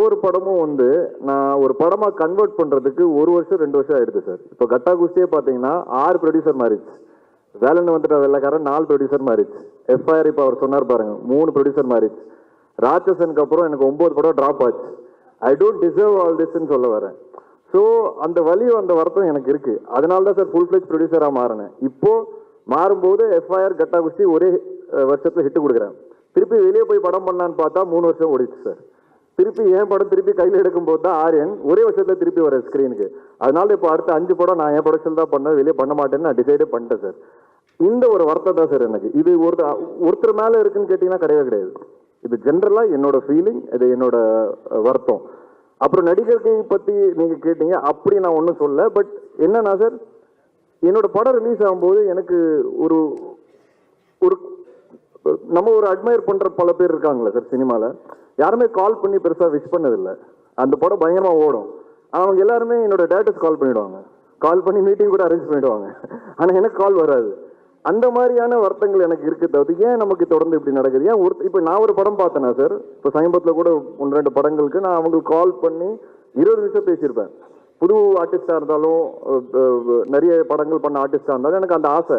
ஒவ்வொரு படமும் வந்து நான் ஒரு படமாக கன்வெர்ட் பண்ணுறதுக்கு ஒரு வருஷம் ரெண்டு வருஷம் ஆயிடுது சார் இப்போ கட்டா குஸ்தியே பார்த்தீங்கன்னா ஆறு ப்ரொடியூசர் மாறிடுச்சு. வேலன் வந்துட்ட வெள்ளக்காரன் நாலு ப்ரொடியூசர் மாறிடுச்சு. எஃப்ஐஆர் இப்போ அவர் சொன்னார் பாருங்க மூணு ப்ரொடியூசர் மாறிடுச்சு. ராட்சசனுக்கு அப்புறம் எனக்கு ஒம்பது படம் ட்ராப் ஆச்சு. ஐ டோன்ட் டிசர்வ் ஆல் திஸ்ன்னு சொல்ல வரேன். ஸோ அந்த வலியும் அந்த வருத்தம் எனக்கு இருக்கு. அதனால தான் சார் ஃபுல் ஃபிளெஜ் ப்ரொடியூசராக மாறினேன். இப்போ மாறும்போது எஃப்ஐஆர் கட்டா குஸ்தி ஒரே வருஷத்தில் ஹிட்டு ஹிட் கொடுக்குறேன் திருப்பி வெளியே போய் படம் பண்ணலான்னு பார்த்தா மூணு வருஷம் ஓடிச்சு சார் திருப்பி என் படம் திருப்பி கையில் எடுக்கும்போது தான் ஆரியன் ஒரே வருஷத்தில் திருப்பி வர ஸ்க்ரீனுக்கு அதனால இப்போ அடுத்த அஞ்சு படம் நான் என் ப்ரொடக்ஷன் தான் பண்ணேன் வெளியே பண்ண மாட்டேன்னு நான் டிசைடே பண்ணிட்டேன் சார் இந்த ஒரு வருத்தம் தான் சார் எனக்கு. இது ஒரு ஒருத்தர் மேலே இருக்குன்னு கேட்டிங்கன்னா கிடையவே கிடையாது. இது ஜென்ரலாக என்னோட ஃபீலிங் இது என்னோட வருத்தம். அப்புறம் நடிகர்கள் பற்றி நீங்கள் கேட்டீங்க அப்படி நான் ஒன்றும் சொல்ல பட் என்னன்னா சார் என்னோட படம் ரிலீஸ் ஆகும்போது எனக்கு ஒரு ஒரு நம்ம ஒரு அட்மையர் பண்ணுற பல பேர் இருக்காங்களே சார் சினிமாவில் யாருமே கால் பண்ணி பெருசாக விஷ் பண்ணதில்லை. அந்த படம் பயங்கரமாக ஓடும். அவங்க எல்லாருமே என்னோட டேட்டஸ் கால் பண்ணிவிடுவாங்க கால் பண்ணி மீட்டிங் கூட அரேஞ்ச் பண்ணிவிடுவாங்க ஆனால் எனக்கு கால் வராது. அந்த மாதிரியான வருத்தங்கள் எனக்கு இருக்குது தவிர்த்து ஏன் நமக்கு தொடர்ந்து இப்படி நடக்குது? ஏன் ஒரு இப்போ நான் ஒரு படம் பார்த்தேனா சார் இப்போ சமீபத்தில் கூட ஒன்று ரெண்டு படங்களுக்கு நான் அவங்களுக்கு கால் பண்ணி இருபது நிமிஷம் பேசியிருப்பேன். புது ஆர்டிஸ்டாக இருந்தாலும் நிறைய படங்கள் பண்ண ஆர்டிஸ்டாக இருந்தாலும் எனக்கு அந்த ஆசை.